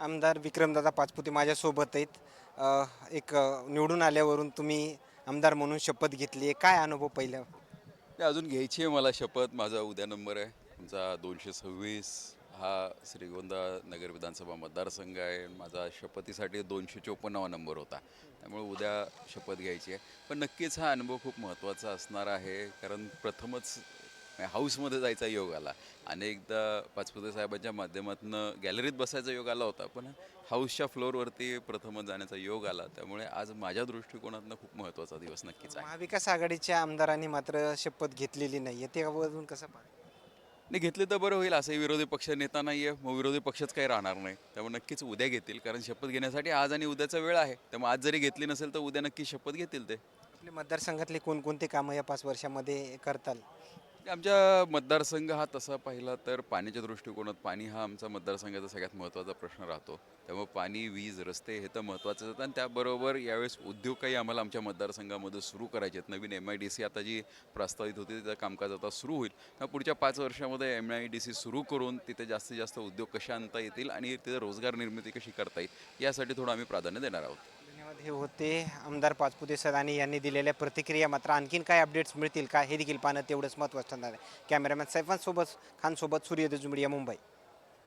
आमदार विक्रमदादा पाचपुते माझ्यासोबत आहेत. एक निवडून आल्यावरून तुम्ही आमदार म्हणून शपथ घेतली आहे. काय अनुभव पहिला? ते अजून घ्यायची आहे मला शपथ. माझा उद्या नंबर आहे. तुमचा दोनशे सव्वीस हा श्रीगोंदा नगर विधानसभा मतदारसंघ आहे. माझा शपथीसाठी दोनशे चोपन्नावा नंबर होता. त्यामुळे उद्या शपथ घ्यायची आहे. पण नक्कीच हा अनुभव खूप महत्त्वाचा असणार आहे. कारण प्रथमच हाऊसमध्ये जायचा योग आला. अनेकदा पाचपुते साहेबांच्या माध्यमातून गॅलरीत बसायचा योग आला होता पण हाऊसच्या फ्लोअरवरती प्रथमच जाण्याचा योग आला. त्यामुळे आज माझ्या दृष्टिकोनातनं खूप महत्त्वाचा दिवस नक्कीच आहे. महाविकास आघाडीच्या आमदारांनी मात्र शपथ घेतलेली नाही आहे त्याबद्दल कसं पाहता नाही घेतले तर बरं होईल. असंही विरोधी पक्ष नेता नाही आहे मग विरोधी पक्षच काही राहणार नाही. त्यामुळे नक्कीच उद्या घेतील. कारण शपथ घेण्यासाठी आज आणि उद्याचा वेळ आहे. त्यामुळे आज जरी घेतली नसेल तर उद्या नक्की शपथ घेतील ते. आपल्या मतदारसंघातले कोणकोणते कामं या पाच वर्षामध्ये करताल? म्हणजे आमच्या मतदारसंघ हा तसा पाहिला तर पाण्याच्या दृष्टिकोनात पाणी हा आमचा मतदारसंघाचा सगळ्यात महत्त्वाचा प्रश्न राहतो. त्यामुळे पाणी वीज रस्ते हे तर महत्त्वाचं आहेत आणि त्याबरोबर यावेळेस उद्योग काही आम्हाला आमच्या मतदारसंघामध्ये सुरू करायचे आहेत. नवीन एम आय डी सी आता जी प्रस्तावित होती त्याचं कामकाज आता सुरू होईल. त्या पुढच्या पाच वर्षामध्ये एम आय डी सी सुरू करून तिथे जास्तीत जास्त उद्योग कसे आणता येतील आणि तिथे रोजगार निर्मिती कशी करता येईल यासाठी थोडं आम्ही प्राधान्य देणार आहोत. हे होते. आमदार पाचपुते सदानी यांनी दिलेल्या प्रतिक्रिया मात्र आणखीन काय अपडेट्स मिळतील का हे देखील पाहणं तेवढंच महत्त्वाचं ठरणार आहे. कॅमेरामॅन सैफांसोबत खानसोबत सूर्य जुमडिया मुंबई.